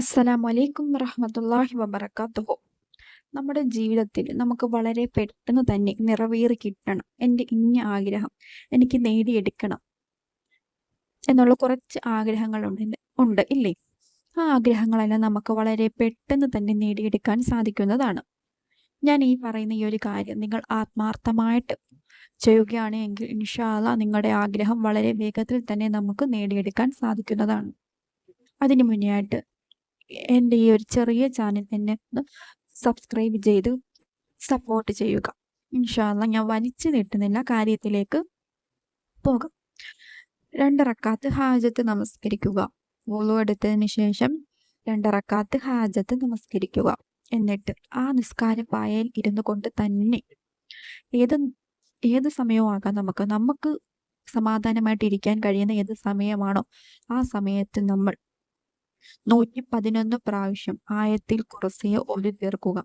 അസ്സലാമു വലൈക്കും വറഹമത്തല്ലാഹി വബർക്കാത്തുഹു നമ്മുടെ ജീവിതത്തിൽ നമുക്ക് വളരെ പെട്ടെന്ന് തന്നെ നിറവേറി കിട്ടണം. എന്റെ ഇന്ന ആഗ്രഹം എനിക്ക് നേടിയെടുക്കണം എന്നുള്ള കുറച്ച് ആഗ്രഹങ്ങളുണ്ട് ഉണ്ട് ഇല്ലേ? ആ ആഗ്രഹങ്ങളെല്ലാം നമുക്ക് വളരെ പെട്ടെന്ന് തന്നെ നേടിയെടുക്കാൻ സാധിക്കുന്നതാണ്. ഞാൻ ഈ പറയുന്ന ഈ ഒരു കാര്യം നിങ്ങൾ ആത്മാർത്ഥമായിട്ട് ചെയ്യുകയാണ് എങ്കിൽ ഇൻഷാല്ല നിങ്ങളുടെ ആഗ്രഹം വളരെ വേഗത്തിൽ തന്നെ നമുക്ക് നേടിയെടുക്കാൻ സാധിക്കുന്നതാണ്. അതിനു മുന്നേ ആയിട്ട് എന്റെ ഈ ഒരു ചെറിയ ചാനൽ എന്നെ ഒന്ന് സബ്സ്ക്രൈബ് ചെയ്ത് സപ്പോർട്ട് ചെയ്യുക. ഇൻഷാല്ല ഞാൻ വലിച്ചു നീട്ടുന്നില്ല. കാര്യത്തിലേക്ക് പോകാം. രണ്ടിറക്കാത്ത് ഹാജത്ത് നമസ്കരിക്കുക. വോളു എടുത്തതിന് ശേഷം രണ്ടിറക്കാത്ത് ഹാജത്ത് നമസ്കരിക്കുക. എന്നിട്ട് ആ നിസ്കാരം പായയിൽ ഇരുന്നു കൊണ്ട് തന്നെ ഏത് ഏത് സമയവും ആകാം നമുക്ക്. നമുക്ക് സമാധാനമായിട്ട് ഇരിക്കാൻ കഴിയുന്ന ഏത് സമയമാണോ ആ സമയത്ത് നമ്മൾ നൂറ്റി പതിനൊന്ന് പ്രാവശ്യം ആയത്തിൽ കുറസിയെ ഒഴി തീർക്കുക.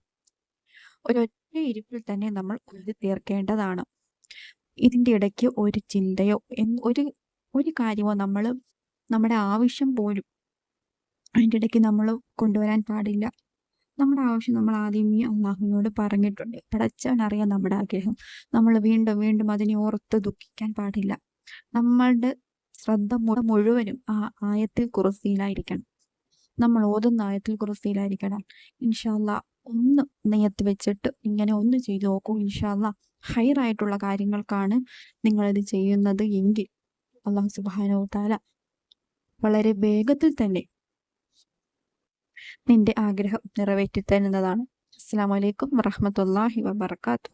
ഒരൊറ്റ ഇരിപ്പിൽ തന്നെ നമ്മൾ ഒഴി തീർക്കേണ്ടതാണ്. ഇതിന്റെ ഇടയ്ക്ക് ഒരു ചിന്തയോ ഒരു ഒരു കാര്യമോ നമ്മൾ നമ്മുടെ ആവശ്യം പോലും അതിന്റെ ഇടയ്ക്ക് നമ്മൾ കൊണ്ടുവരാൻ പാടില്ല. നമ്മുടെ ആവശ്യം നമ്മൾ ആദ്യമേ അള്ളാഹുവിനോട് പറഞ്ഞിട്ടുണ്ട്. പടച്ചവനറിയാം നമ്മുടെ ആഗ്രഹം. നമ്മൾ വീണ്ടും വീണ്ടും അതിനെ ഓർത്ത് ദുഃഖിക്കാൻ പാടില്ല. നമ്മളുടെ ശ്രദ്ധ മുഴുവനും ആ ആയത്തിൽ കുറസിയിലായിരിക്കണം നമ്മൾ ഓതുന്ന ആയത്തിൽ കുറിസിയിലായിരിക്കണം ഇൻഷാല്ല ഒന്ന് നെയ്യത്ത് വെച്ചിട്ട് ഇങ്ങനെ ഒന്ന് ചെയ്തു നോക്കൂ. ഇൻഷാല്ല ഹൈറായിട്ടുള്ള കാര്യങ്ങൾക്കാണ് നിങ്ങളിത് ചെയ്യുന്നത് എങ്കിൽ അള്ളാഹു സുബാനോ താല വളരെ വേഗത്തിൽ തന്നെ നിന്റെ ആഗ്രഹം നിറവേറ്റി തരുന്നതാണ് അസ്സാം വലൈക്കും വറഹമത്തല്ലാഹി വബർക്കാത്തു